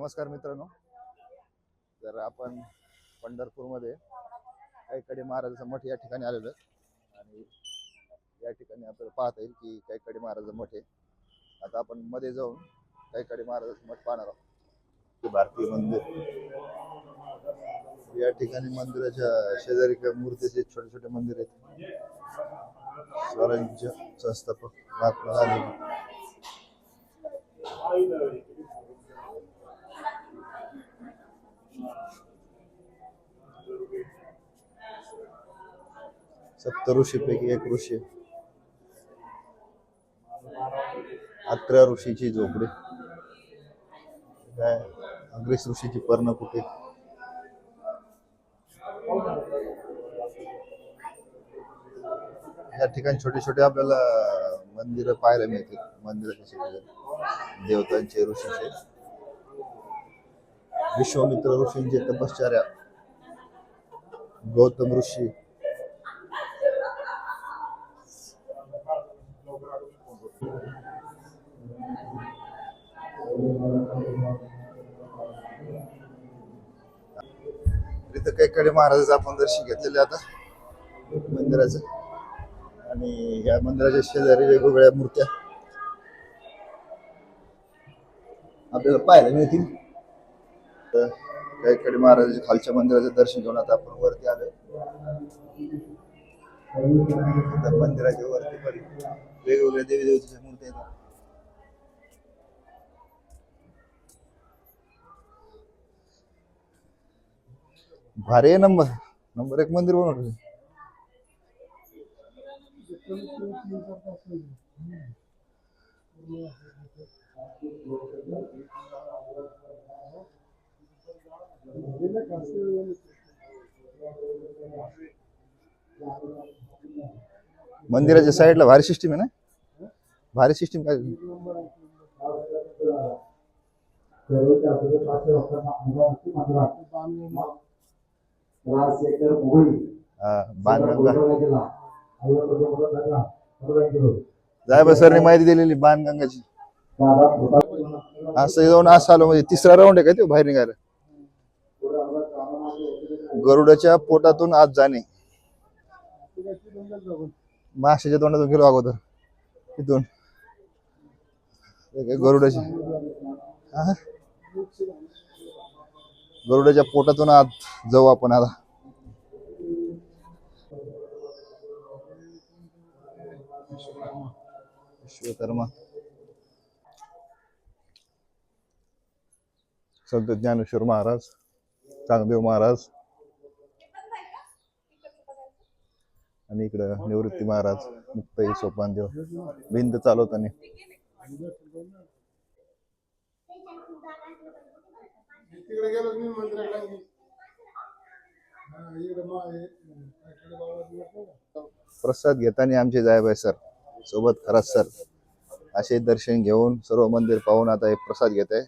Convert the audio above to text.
नमस्कार मित्रांनो. तर आपण पंढरपूरमध्ये कैकडे महाराजाचं मठ या ठिकाणी आलेलो आहे. आणि या ठिकाणी आपल्याला पाहता येईल की कैकडे महाराजाचा मठ आहे. आता आपण मध्ये जाऊन कैकडे महाराजाचं मठ पाहणार आहोत. भारतीय मंदिर. या ठिकाणी मंदिराच्या शेजारी काही मूर्तीचे छोटे छोटे मंदिर आहेत. स्वराज्य संस्थापक महात्मा गांधी. सप्त ऋषीपैकी एक ऋषी अकरा ऋषीची झोपडी. काय? अग्रेस ऋषीची पर्णकुटे या ठिकाणी छोटे छोटे आपल्याला मंदिर पाहायला मिळतील. मंदिराच्या शेजारी देवतांचे ऋषीचे. विश्वामित्र ऋषींचे तपश्चर्या. गौतम ऋषी. इथं कडे महाराजाचं आपण दर्शन घेतलेलं आता मंदिराचं. आणि या मंदिराच्या शेजारी वेगवेगळ्या मूर्त्या. आपल्याला पाहायला मिळतील. तर कडे महाराजाच्या खालच्या मंदिराचं दर्शन घेऊन आता आपण वरती आलो मंदिराच्या वरती पण वेगवेगळ्या देवी देवतेच्या मूर्त्या आहेत भारी आहे नंबर. नंबर एक मंदिर बनवलं मंदिराच्या साईडला भारी सिस्टीम आहे ना? भारी सिस्टीम काय? बाणगंगा जाय सरने माहिती दिलेली बाणगंगाची. असं जाऊन असं आलो म्हणजे तिसरा राऊंड आहे का ते बाहेर निघायला गरुडाच्या पोटातून आत जाणे. माशाच्या तोंडातून गेलो अगोदर. तिथून गरुडाची. हा? गरुडाच्या पोटातून आत जाऊ आपण आता. विश्वकर्मा. संत ज्ञानेश्वर महाराज चांगदेव महाराज. आणि इकडं निवृत्ती महाराज मुक्ताई सोपानदेव. भिंत चालवताना. तिकडे गेलो मी मंदिराकडे इकडे मा- प्रसाद घेताना आमचे जायबाई सर सोबत खरात सर असे दर्शन घेऊन सर्व मंदिर पाहून आता हे प्रसाद घेत आहे.